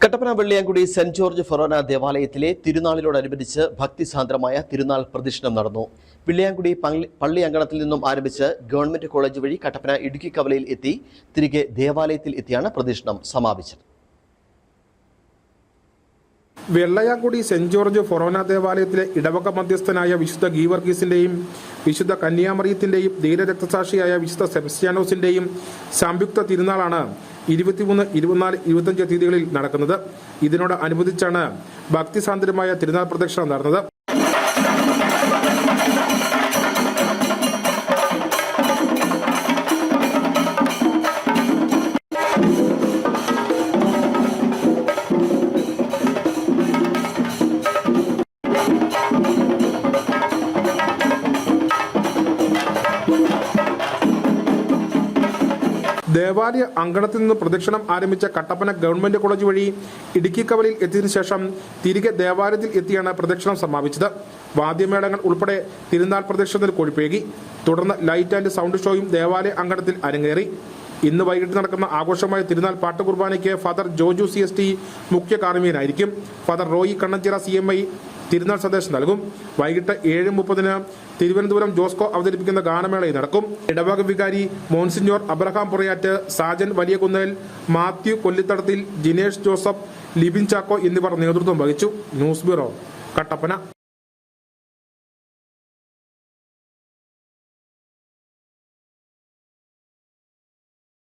Kattappana Velliyamkudy saint George ഫൊറോന ദേവാലയത്തിലെ തിരുനാളിനോടനുബന്ധിച്ച് ഭക്തിസാന്ദ്രമായ തിരുനാൾ പ്രദക്ഷിണം നടന്നു. വെള്ളിയാങ്കുടി പള്ളി- അങ്കണത്തിൽ നിന്നും ആരംഭിച്ച് ഗവൺമെന്റ് കോളേജ് വഴി കട്ടപ്പന ഇടുക്കി കവലയിൽ എത്തി തിരികെ ദേവാലയത്തിൽ എത്തിയാണ് പ്രദക്ഷിണം സമാപിച്ചത്. വെള്ളയാങ്കുടി സെന്റ് ജോർജ് ഫൊറോന ദേവാലയത്തിലെ ഇടവക മധ്യസ്ഥനായ വിശുദ്ധ ഗീവർഗീസിന്റെയും വിശുദ്ധ കന്യാമറിയത്തിന്റെയും ധീരരക്തസാക്ഷിയായ വിശുദ്ധ സെബസ്റ്റ്യാനോസിന്റെയും സംയുക്ത തിരുനാളാണ് ഇരുപത്തിമൂന്ന് ഇരുപത്തിനാല് ഇരുപത്തഞ്ച് തീയതികളിൽ നടക്കുന്നത്. ഇതിനോട് അനുബന്ധിച്ചാണ് ഭക്തിസാന്ദ്രമായ തിരുനാൾ പ്രദക്ഷിണം നടന്നത്. ദേവാലയ അങ്കണത്തിൽ നിന്ന് പ്രദക്ഷിണം ആരംഭിച്ച കട്ടപ്പന ഗവൺമെന്റ് കോളേജ് വഴി ഇടുക്കി കവലയിൽ എത്തിയതിനു ശേഷം തിരികെ ദേവാലയത്തിൽ എത്തിയാണ് പ്രദക്ഷിണം സമാപിച്ചത്. വാദ്യമേളങ്ങൾ ഉൾപ്പെടെ തിരുനാൾ പ്രദക്ഷിണത്തിൽ കൊഴുപ്പേകി തുടർന്ന് ലൈറ്റ് ആൻഡ് സൗണ്ട് ഷോയും ദേവാലയ അങ്കണത്തിൽ അരങ്ങേറി. ഇന്ന് വൈകിട്ട് നടക്കുന്ന ആഘോഷമായ തിരുനാൾ പാട്ട് കുർബാനയ്ക്ക് father Joju C S T മുഖ്യ കാർമ്മികനായിരിക്കും. Father Roy Kannanchira C M I തിരുനാൾ സന്ദേശം നൽകും. വൈകിട്ട് ഏഴ് മുപ്പതിന് തിരുവനന്തപുരം ജോസ്കോ അവതരിപ്പിക്കുന്ന ഗാനമേളയിൽ നടക്കും. ഇടവക വികാരി monsignor Abraham Purayattu Sajan Valiyakunnel Mathew Kollithadathil Jinesh Joseph Libin Chacko എന്നിവർ നേതൃത്വം വഹിച്ചു. News bureau Kattappana.